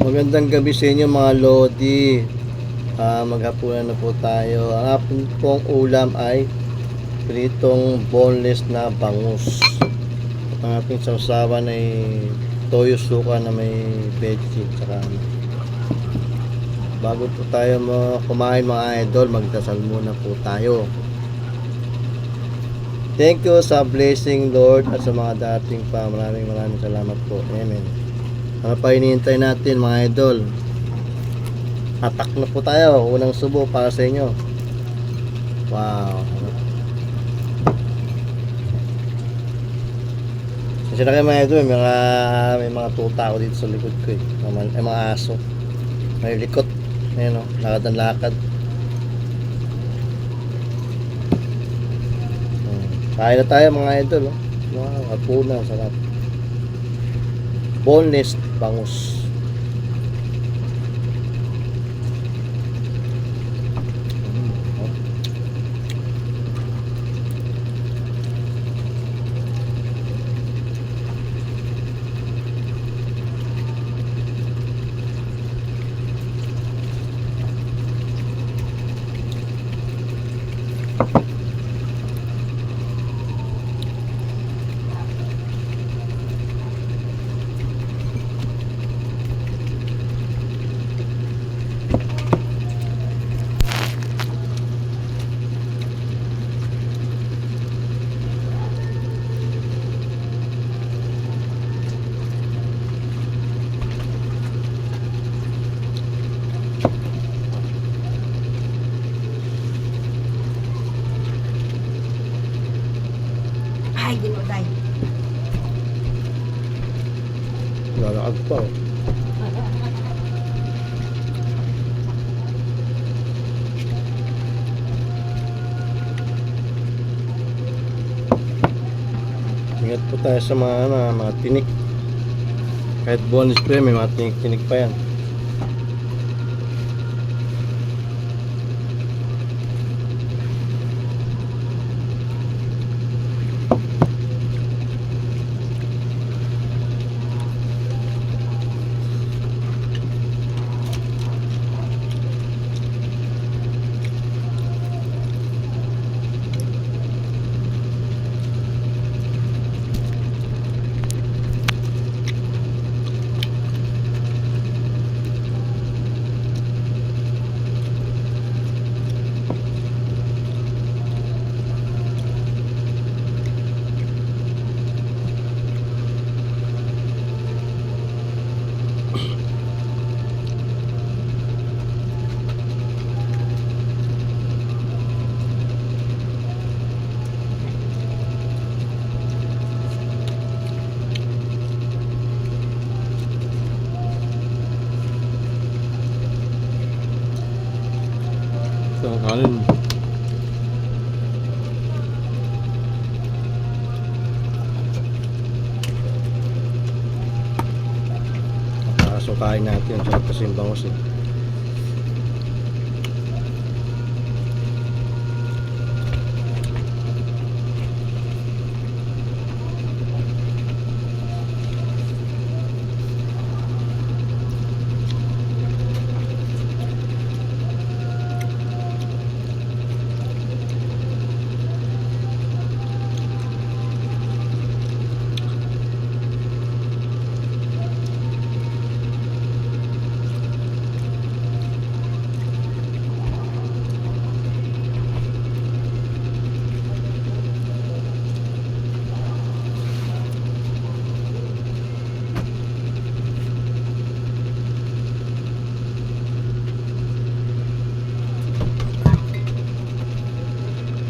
Magandang gabi sa inyo mga Lodi. Ah, maghapunan na po tayo. Ang ating pong ulam ay pritong boneless na bangus. At ang ating sausawan ay toyo suka na may veggie. Tsaka ano. Bago po tayo kumain mga idol, magdasal muna po tayo. Thank you sa blessing Lord at sa mga dating pa. Maraming maraming salamat po. Amen. Ano pa hinihintay natin mga idol? Atak na po tayo. Unang subo para sa inyo. Wow. Kasi na kayo mga idol, may mga, may mga tuta ako dito sa likod ko eh. Mga, eh, mga aso. May likot. Ayun o, lakad ang lakad. Hmm. Kain na tayo mga idol. Oh. Wow, hapuna, sarap boneless bangus. Ay, ginuday. Lalakad pa. oh. Ingat po tayo sa mga, ano, mga tinik. Kahit bonus pa may mga tinik-tinik pa yan. Kanin. Nakasukain natin. Sarap kasi yung eh.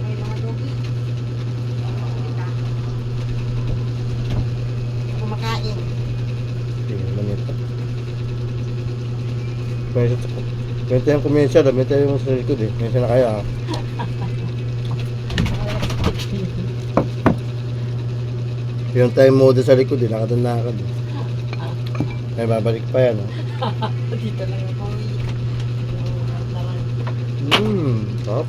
Ay, mga dogi. Kumakain. Tingnan nito. Sa Ganito yung kumensya, damit yung sa likod eh. Kumensya na kaya ah. Yung time mode sa likod eh, nakadandakad eh. Kaya babalik pa yan ah. Dito lang ako. Mmm, sarap.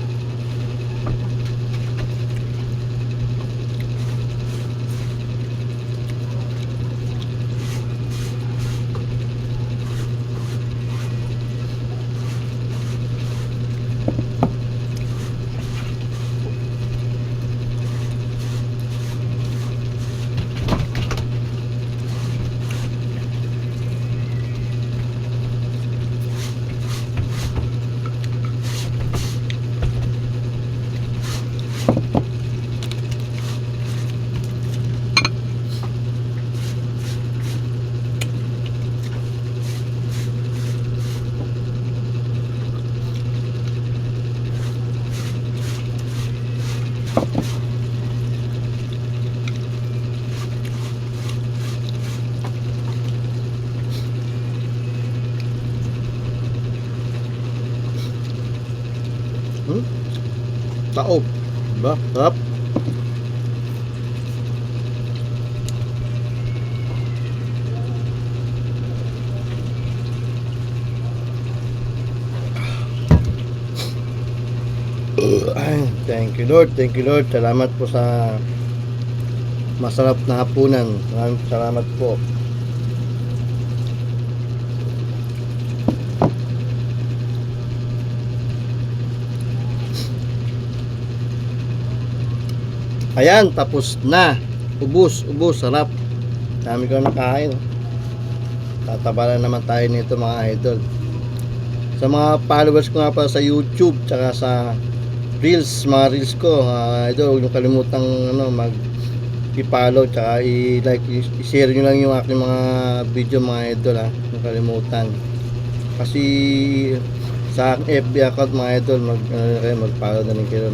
Taob. Diba? Sarap. Thank you Lord, thank you Lord. Salamat po sa masarap na hapunan. Maraming salamat po. Ayan, tapos na. Ubus, ubus, sarap. Dami ko nakain. Tataba na naman tayo nito mga idol. Sa mga followers ko nga pala sa YouTube, tsaka sa Reels, mga Reels ko, mga idol, huwag niyo kalimutang ano, mag i-follow, tsaka i-like, i-share nyo lang yung aking mga video mga idol ha. Huwag kalimutan. Kasi sa aking FB account mga idol, mag, ano, na kayo, mag-follow na rin kayo.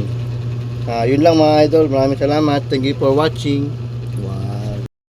Ah, yun lang mga idol. Maraming salamat. Thank you for watching. Wow.